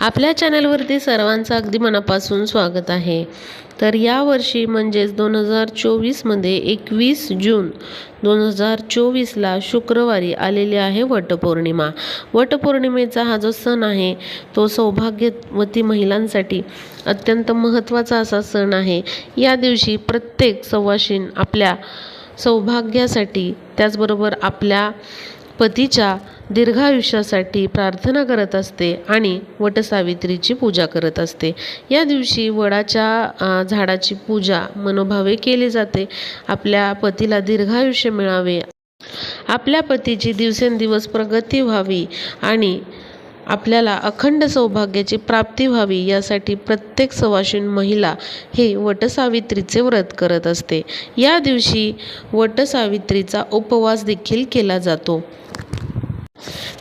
आपल्या चॅनलवरती सर्वांचं अगदी मनापासून स्वागत आहे. तर यावर्षी म्हणजेच दोन हजार चोवीसमध्ये एकवीस जून दोन हजार चोवीसला शुक्रवारी आलेली आहे वटपौर्णिमा. वटपौर्णिमेचा हा जो सण आहे तो सौभाग्यवती महिलांसाठी अत्यंत महत्त्वाचा असा सण आहे. या दिवशी प्रत्येक सवाशीण आपल्या सौभाग्यासाठी त्याचबरोबर आपल्या पतीच्या दीर्घायुष्यासाठी प्रार्थना करत असते आणि वटसावित्रीची पूजा करत असते. या दिवशी वडाच्या झाडाची पूजा मनोभावे केली जाते. आपल्या पतीला दीर्घायुष्य मिळावे. आपल्या पतीची दिवसेंदिवस प्रगती व्हावी आणि आपल्याला अखंड सौभाग्याची प्राप्ती व्हावी यासाठी प्रत्येक सवाशीण महिला हे वटसावित्रीचे व्रत करत असते. या दिवशी वटसावित्रीचा उपवास देखील केला जातो.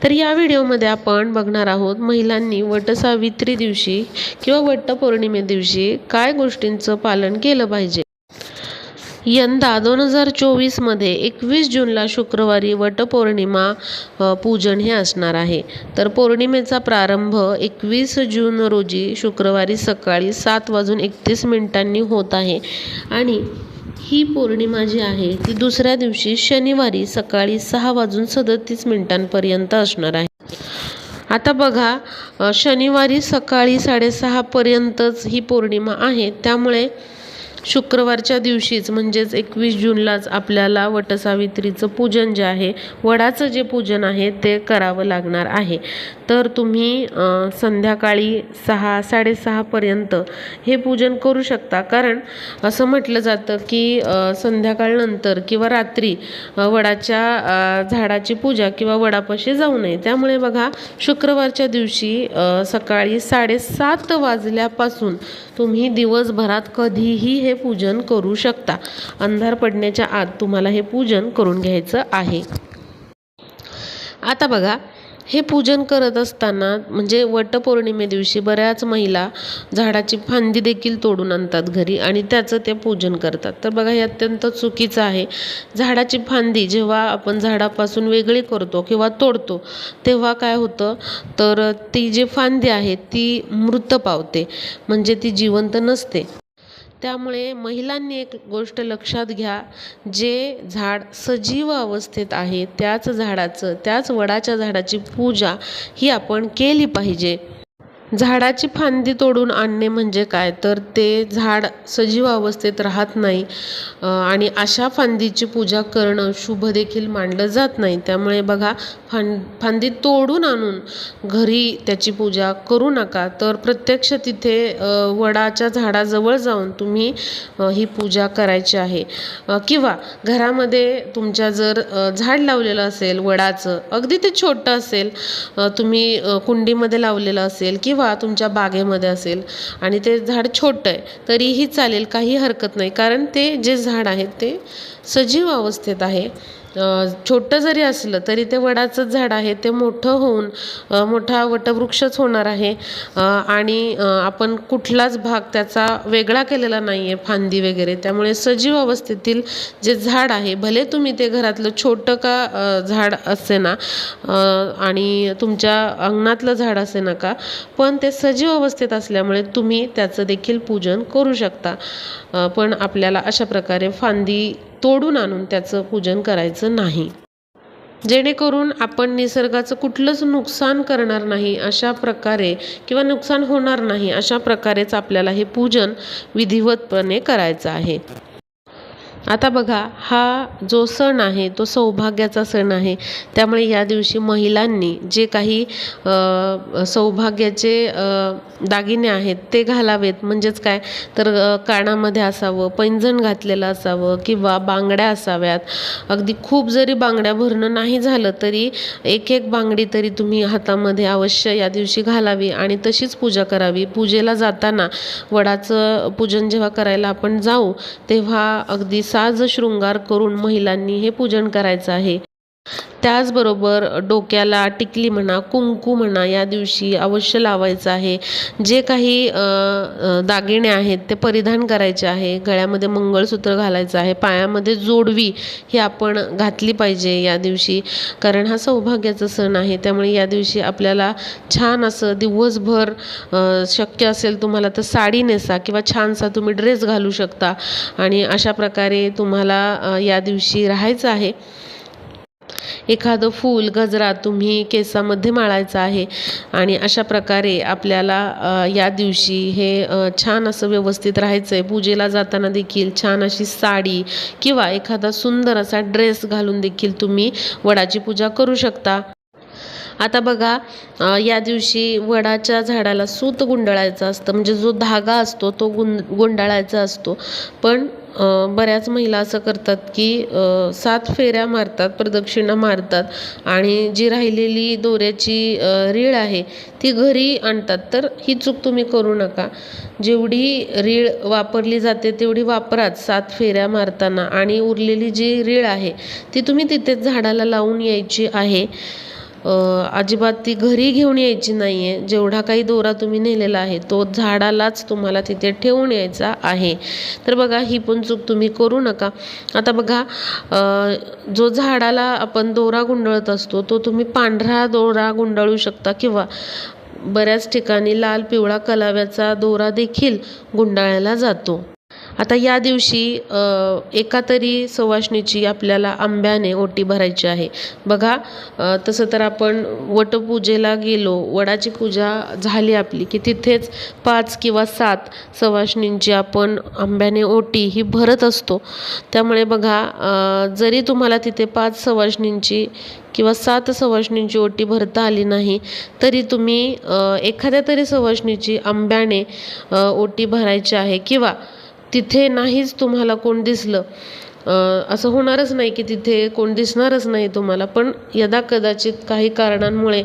तर या व्हिडिओमध्ये आपण बघणार आहोत महिलांनी वटसावित्री दिवशी किंवा वटपौर्णिमे दिवशी काय गोष्टींचं पालन केलं पाहिजे. यंदा दोन हजार चोवीसमध्ये एकवीस जूनला शुक्रवारी वटपौर्णिमा पूजन हे असणार आहे. तर पौर्णिमेचा प्रारंभ एकवीस जून रोजी शुक्रवारी सकाळी सात वाजून एकतीस मिनिटांनी होत आहे. आणि ही पौर्णिमा जी आहे ती दुसऱ्या दिवशी शनिवारी सकाळी सहा वाजून सदतीस मिनिटांपर्यंत असणार आहे. आता बघा शनिवारी सकाळी साडेसहापर्यंतच ही पौर्णिमा आहे. त्यामुळे शुक्रवारच्या दिवशीच म्हणजेच एकवीस जूनलाच आपल्याला वटसावित्रीचं पूजन जे आहे वडाचं जे पूजन आहे ते करावं लागणार आहे. तर तुम्ही संध्याकाळी सहा साडेसहापर्यंत हे पूजन करू शकता. कारण असं म्हटलं जातं की संध्याकाळनंतर किंवा रात्री वडाच्या झाडाची पूजा किंवा वडापाशी जाऊ नये. त्यामुळे बघा शुक्रवारच्या दिवशी सकाळी साडेसात वाजल्यापासून तुम्ही दिवसभरात कधीही हे पूजन करू शकता. अंधार पडण्याच्या आत तुम्हाला हे पूजन करून घ्यायचं आहे. आता बघा हे पूजन करत असताना म्हणजे वटपौर्णिमे दिवशी बऱ्याच महिला झाडाची फांदी देखील तोडून आणतात घरी आणि त्याचं ते पूजन करतात. तर बघा हे अत्यंत चुकीचं आहे. झाडाची फांदी जेव्हा आपण झाडापासून वेगळी करतो किंवा तोडतो तेव्हा काय होतं? तर ती जी फांदी आहे ती मृत पावते. म्हणजे ती जिवंत नसते. त्यामुळे महिलांनी एक गोष्ट लक्षात घ्या जे झाड सजीव अवस्थेत आहे त्याच झाडाचं त्याच वडाच्या झाडाची पूजा ही आपण केली पाहिजे. झाडाची फांदी तोडून आणणे म्हणजे काय? तर ते झाड सजीव अवस्थेत राहत नाही आणि अशा फांदीची पूजा करणं शुभ देखील मानलं जात नाही. त्यामुळे बघा फां फांदी तोडून आणून घरी त्याची पूजा करू नका. तर प्रत्यक्ष तिथे वडाच्या झाडाजवळ जाऊन तुम्ही ही पूजा करायची आहे. किंवा घरामध्ये तुमच्या जर झाड लावलेलं असेल वडाचं अगदी ते छोटं असेल तुम्ही कुंडीमध्ये लावलेलं असेल किंवा तुमच्या बागेमध्ये असेल आणि ते झाड छोटं आहे तरीही चालेल काही हरकत नाही. कारण ते जे झाड आहे ते सजीव अवस्थेत आहे. छोटं जरी असलं तरी ते वडाचंच झाड आहे ते मोठं होऊन मोठा वटवृक्षच होणार आहे. आणि आपण कुठलाच भाग त्याचा वेगळा केलेला नाही आहे फांदी वगैरे. त्यामुळे सजीव अवस्थेतील जे झाड आहे भले तुम्ही ते घरातलं छोटं का झाड असे ना आणि तुमच्या अंगणातलं झाड असे ना का पण ते सजीव अवस्थेत असल्यामुळे तुम्ही त्याचं देखील पूजन करू शकता. पण आपल्याला अशा प्रकारे फांदी तोडून आणून त्याचं पूजन करायचं नाही. जेणेकरून आपण निसर्गाचं कुठलंच नुकसान करणार नाही अशा प्रकारे किंवा नुकसान होणार नाही अशा प्रकारेच आपल्याला हे पूजन विधिवतपणे करायचं आहे. आता बघा हा जो सण आहे तो सौभाग्याचा सण आहे. त्यामुळे या दिवशी महिलांनी जे काही सौभाग्याचे दागिने आहेत ते घालावेत. म्हणजेच काय? तर कानामध्ये असावं पैंजण घातलेलं असावं किंवा बांगड्या असाव्यात. अगदी खूप जरी बांगड्या भरणं नाही झालं तरी एक एक बांगडी तरी तुम्ही हातामध्ये अवश्य या दिवशी घालावी आणि तशीच पूजा करावी. पूजेला जाताना वडाचं पूजन जेव्हा करायला आपण जाऊ तेव्हा अगदी सा साज शृंगार करून महिलांनी हे पूजन करायचं आहे. त्याचबरोबर डोक्याला टिकली म्हणा कुंकू म्हणा या दिवशी अवश्य लावायचं आहे. जे काही दागिने आहेत ते परिधान करायचे आहे. गळ्यामध्ये मंगळसूत्र घालायचं आहे. पायामध्ये जोडवी ही आपण घातली पाहिजे या दिवशी. कारण हा सौभाग्याचा सण आहे. त्यामुळे या दिवशी आपल्याला छान असं दिवसभर शक्य असेल तुम्हाला तर साडी नेसा किंवा छानसा तुम्ही ड्रेस घालू शकता. आणि अशा प्रकारे तुम्हाला या दिवशी राहायचं आहे. एखादं फूल गजरा तुम्ही केसामध्ये माळायचा आहे. आणि अशा प्रकारे आपल्याला या दिवशी हे छान असं व्यवस्थित राहायचं आहे पूजेला जाताना देखील छान अशी साडी किंवा एखादा सुंदर असा ड्रेस घालून देखील तुम्ही वडाची पूजा करू शकता. आता बघा या दिवशी वडाच्या झाडाला सूत गुंडाळायचं असतं. म्हणजे जो धागा असतो तो गुं गुंडाळायचा असतो. पण बऱ्याच महिला असं करतात की सात फेऱ्या मारतात प्रदक्षिणा मारतात आणि जी राहिलेली दोऱ्याची रीळ आहे ती घरी आणतात. तर ही चूक तुम्ही करू नका. जेवढी रीळ वापरली जाते तेवढी वापराच सात फेऱ्या मारताना. आणि उरलेली जी रीळ आहे ती तुम्ही तिथेच झाडाला लावून यायची आहे. अजिबात ती घरी घेऊन यायची नाही आहे जेवढा काही दोरा तुम्ही नेलेला आहे तो झाडालाच तुम्हाला तिथे ठेवून यायचा आहे. तर बघा ही पण चूक तुम्ही करू नका. आता बघा जो झाडाला आपण दोरा गुंडळत असतो तो तुम्ही पांढरा दोरा गुंडाळू शकता किंवा बऱ्याच ठिकाणी लाल पिवळा कलाव्याचा दोरा देखील गुंडाळला जातो. आता या दिवशी एका तरी सवाष्णीची आपल्याला आंब्याने ओटी भरायची आहे. बघा तसं तर आपण वटपूजेला गेलो वडाची पूजा झाली आपली की तिथेच पाच किंवा सात सवाष्णींची आपण आंब्याने ओटी ही भरत असतो. त्यामुळे बघा जरी तुम्हाला तिथे पाच सवाष्णींची किंवा सात सवाष्णींची ओटी भरता आली नाही तरी तुम्ही एखाद्या तरी सवाष्णीची आंब्याने ओटी भरायची आहे किंवा तिथे नाहीच तुम्हाला कोण दिसलं. असं होणारच नाही की तिथे कोण दिसणारच नाही तुम्हाला पण यदा कदाचित काही कारणांमुळे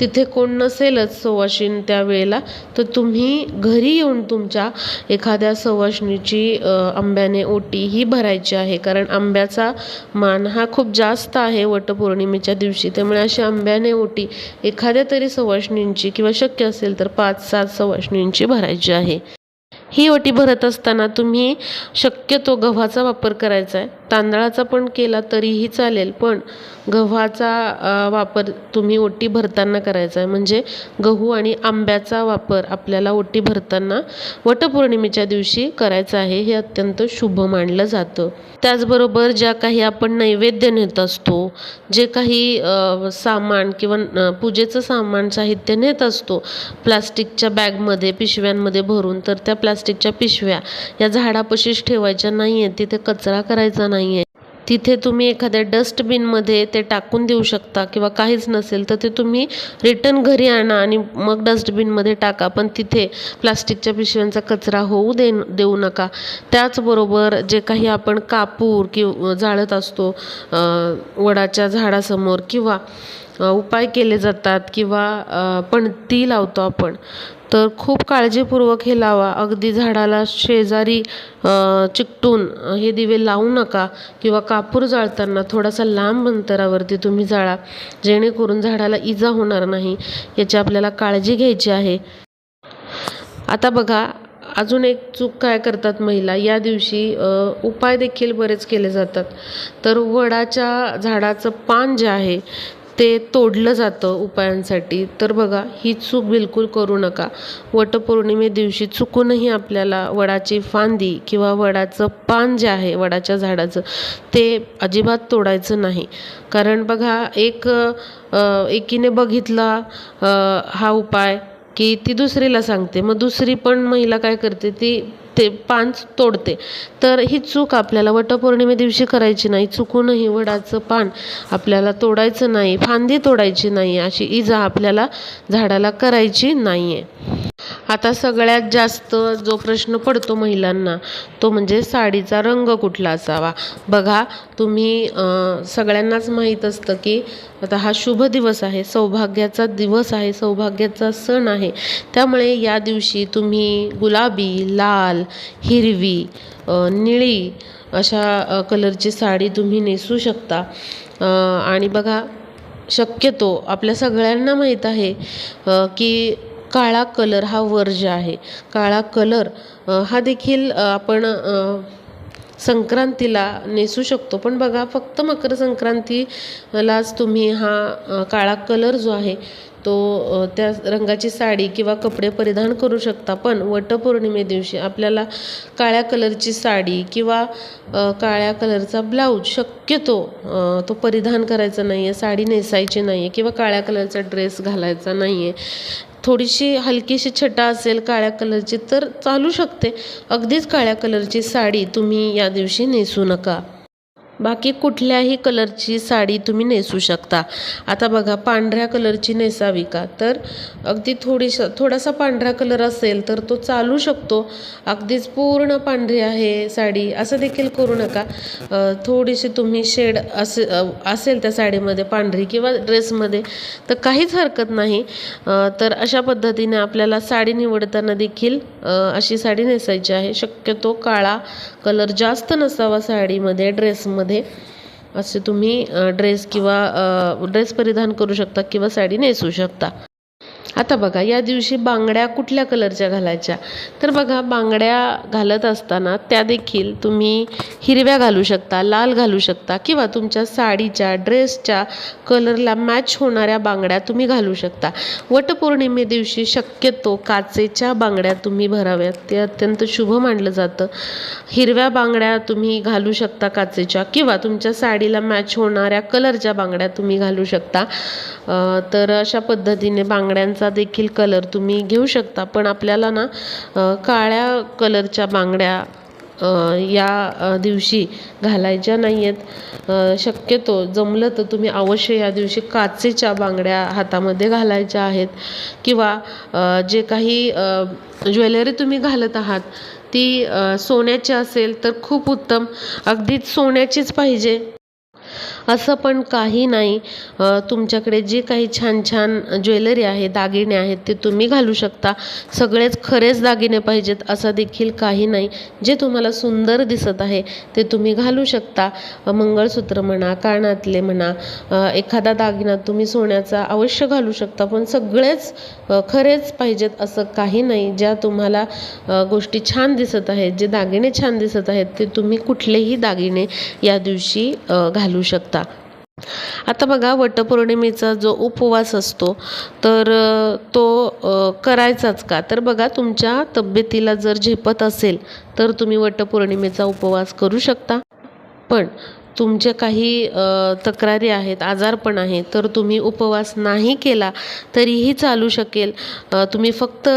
तिथे कोण नसेलच सवाशीण त्यावेळेला तर तुम्ही घरी येऊन तुमच्या एखाद्या सवाष्णीची आंब्याने ओटी ही भरायची आहे. कारण आंब्याचा मान हा खूप जास्त आहे वटपौर्णिमेच्या दिवशी. त्यामुळे अशी आंब्याने ओटी एखाद्या तरी सवाष्णींची किंवा शक्य असेल तर पाच सात सवाष्णींची भरायची आहे. ही ओटी भरत असताना तुम्ही शक्यतो गव्हाचा वापर करायचा आहे. तांदळाचा पण केला तरीही चालेल पण गव्हाचा वापर तुम्ही ओटी भरताना करायचा आहे. म्हणजे गहू आणि आंब्याचा वापर आपल्याला ओटी भरताना वटपौर्णिमेच्या दिवशी करायचा आहे. हे अत्यंत शुभ मानलं जातं. त्याचबरोबर ज्या काही आपण नैवेद्य नेत असतो जे काही सामान किंवा पूजेचं सामान साहित्य नेत असतो प्लास्टिकच्या बॅगमध्ये पिशव्यांमध्ये भरून तर त्या प्लास्टिकच्या पिशव्या या झाडापशीच ठेवायच्या नाही आहेत तिथे कचरा करायचा नाही आहे तिथे तुम्ही एखाद्या डस्टबिनमध्ये ते टाकून देऊ शकता किंवा काहीच नसेल तर ते तुम्ही रिटर्न घरी आणा आणि मग डस्टबिनमध्ये टाका. पण तिथे प्लास्टिकच्या पिशव्यांचा कचरा होऊ दे देऊ नका. त्याचबरोबर जे काही आपण कापूर किंवा जाळत असतो वडाच्या झाडासमोर किंवा उपाय केले जातात किंवा पणती लावतो आपण. तर खूप काळजीपूर्वक हे लावा. अगदी झाडाला शेजारी चिकटून हे दिवे लावू नका किंवा कापूर जाळताना थोडासा लांब अंतरावरती तुम्ही जाळा. जेणेकरून झाडाला इजा होणार नाही याची आपल्याला काळजी घ्यायची आहे. आता बघा अजून एक चूक काय करतात महिला? या दिवशी उपाय देखील बरेच केले जातात. तर वडाच्या झाडाचं पान जे आहे ते तोडलं जातं उपायांसाठी. तर बघा ही चूक बिलकुल करू नका. वटपौर्णिमे दिवशी चुकूनही आपल्याला वडाची फांदी किंवा वडाचं पान जे आहे वडाच्या झाडाचं ते अजिबात तोडायचं नाही. कारण बघा एक एकीने बघितला हा उपाय की ती दुसरीला सांगते. मग दुसरी पण महिला काय करते ती ते पान तोडते. तर ही चूक आपल्याला वटपौर्णिमे दिवशी करायची नाही. चुकूनही वडाचं पान आपल्याला तोडायचं नाही. फांदी तोडायची नाही. अशी इजा आपल्याला झाडाला करायची नाही आहे आता सगळ्यात जास्त जो प्रश्न पडतो महिलांना तो म्हणजे साडीचा रंग कुठला असावा? बघा तुम्ही सगळ्यांनाच माहीत असतं की आता हा शुभ दिवस आहे सौभाग्याचा दिवस आहे सौभाग्याचा सण आहे. त्यामुळे या दिवशी तुम्ही गुलाबी लाल हिरवी निळी अशा कलरची साडी तुम्ही नेसू शकता. आणि बघा शक्यतो आपल्या सगळ्यांना माहीत आहे की काळा कलर हा वर्ज आहे. काळा कलर हा देखील आपण संक्रांतीला नेसू शकतो. पण बघा फक्त मकर संक्रांतीलाच तुम्ही हा काळा कलर जो आहे तो त्या रंगाची साडी किंवा कपडे परिधान करू शकता. पण वटपौर्णिमे दिवशी आपल्याला काळ्या कलरची साडी किंवा काळ्या कलरचा ब्लाऊज शक्यतो तो परिधान करायचा नाही आहे साडी नेसायची नाही आहे किंवा काळ्या कलरचा ड्रेस घालायचा नाही आहे थोडीशी हलकीशी छटा असेल काळ्या कलरची तर चालू शकते. अगदीच काळ्या कलरची साडी तुम्ही या दिवशी नेसू नका. बाकी कुठल्याही कलरची साडी तुम्ही नेसू शकता. आता बघा पांढऱ्या कलरची नेसावी का? तर अगदी थोडीशा थोडासा पांढरा कलर असेल तर तो चालू शकतो. अगदीच पूर्ण पांढरी आहे साडी. असं देखील करू नका. थोडीशी तुम्ही शेड असे असेल त्या साडीमध्ये पांढरी किंवा ड्रेसमध्ये तर काहीच हरकत नाही. तर अशा पद्धतीने आपल्याला साडी निवडताना देखील अशी साडी नेसायची आहे. शक्यतो काळा कलर जास्त नसावा साडीमध्ये ड्रेसमध्ये. असे तुम्ही ड्रेस किंवा ड्रेस परिधान करू शकता किंवा साडी नेसू शकता. आता बघा या दिवशी बांगड्या कुठल्या कलरच्या घालायच्या? तर बघा बांगड्या घालत असताना त्या देखील तुम्ही हिरव्या घालू शकता लाल घालू शकता किंवा तुमच्या साडीच्या ड्रेसच्या कलरला मॅच होणाऱ्या बांगड्या तुम्ही घालू शकता. वटपौर्णिमे दिवशी शक्यतो काचेच्या बांगड्या तुम्ही भराव्यात. ते अत्यंत शुभ मानलं जातं. हिरव्या बांगड्या तुम्ही घालू शकता काचेच्या किंवा तुमच्या साडीला मॅच होणाऱ्या कलरच्या बांगड्या तुम्ही घालू शकता. तर अशा पद्धतीने बांगड्यांचा देखील कलर तुम्ही घेऊ शकता. पण आपल्याला ना काळ्या कलरच्या बांगड्या या दिवशी घालायच्या नाही आहेत शक्यतो जमलं तर तुम्ही अवश्य या दिवशी काचेच्या बांगड्या हातामध्ये घालायच्या आहेत. किंवा जे काही ज्वेलरी तुम्ही घालत आहात ती सोन्याची असेल तर खूप उत्तम. अगदीच सोन्याचीच पाहिजे. असं पण काही नाही. तुमच्याकडे जे काही छान छान ज्वेलरी आहे दागिने आहेत ते तुम्ही घालू शकता. सगळेच खरेच दागिने पाहिजेत असं देखील काही नाही. जे तुम्हाला सुंदर दिसत आहे ते तुम्ही घालू शकता. मंगळसूत्र म्हणा कानातले म्हणा एखादा दागिना तुम्ही सोन्याचा अवश्य घालू शकता पण सगळेच खरेच पाहिजेत असं काही नाही. ज्या तुम्हाला गोष्टी छान दिसत आहेत जे दागिने छान दिसत आहेत ते तुम्ही कुठलेही दागिने या दिवशी घालू शकता. आता बघा वटपौर्णिमेचा जो उपवास असतो तर तो करायचाच का? तर बघा तुमच्या तब्येतीला जर झेपत असेल तर तुम्ही वटपौर्णिमेचा उपवास करू शकता. पण तुमच्या काही तक्रारी आहेत आजारपण आहे तर तुम्ही उपवास नाही केला तरीही चालू शकेल. तुम्ही फक्त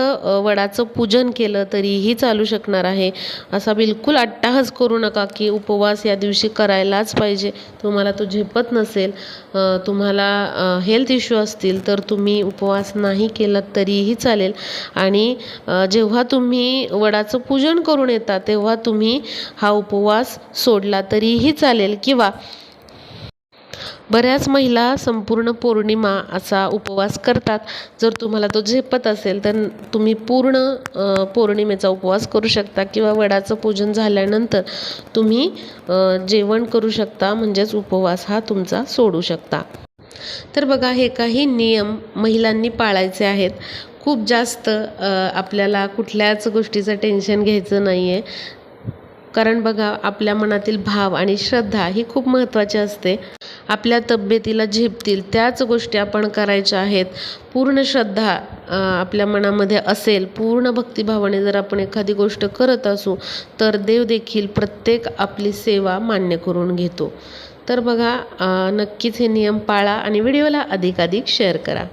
वडाचं पूजन केलं तरीही चालू शकणार आहे. असा बिलकुल अट्टाहस करू नका की उपवास या दिवशी करायलाच पाहिजे. तुम्हाला तो झेपत नसेल तुम्हाला हेल्थ इश्यू असतील तर तुम्ही उपवास नाही केलात तरीही चालेल. आणि जेव्हा तुम्ही वडाचं पूजन करून येता तेव्हा तुम्ही हा उपवास सोडला तरीही चालेल. किंवा बऱ्याच महिला संपूर्ण पौर्णिमा असा उपवास करतात. जर तुम्हाला तो झेपत असेल तर तुम्ही पूर्ण पौर्णिमेचा उपवास करू शकता किंवा वडाचं पूजन झाल्यानंतर तुम्ही जेवण करू शकता म्हणजेच उपवास हा तुमचा सोडू शकता. तर बघा हे काही नियम महिलांनी पाळायचे आहेत. खूप जास्त आपल्याला कुठल्याच गोष्टीचं टेन्शन घ्यायचं नाही आहे कारण बघा आपल्या मनातील भाव आणि श्रद्धा ही खूप महत्त्वाची असते. आपल्या तब्येतीला झेपतील त्याच गोष्टी आपण करायच्या आहेत. पूर्ण श्रद्धा आपल्या मनामध्ये असेल पूर्ण भक्तिभावाने जर आपण एखादी गोष्ट करत असू तर देव देखील प्रत्येक आपली सेवा मान्य करून घेतो. तर बघा नक्कीच हे नियम पाळा आणि व्हिडिओला अधिकाधिक शेअर करा.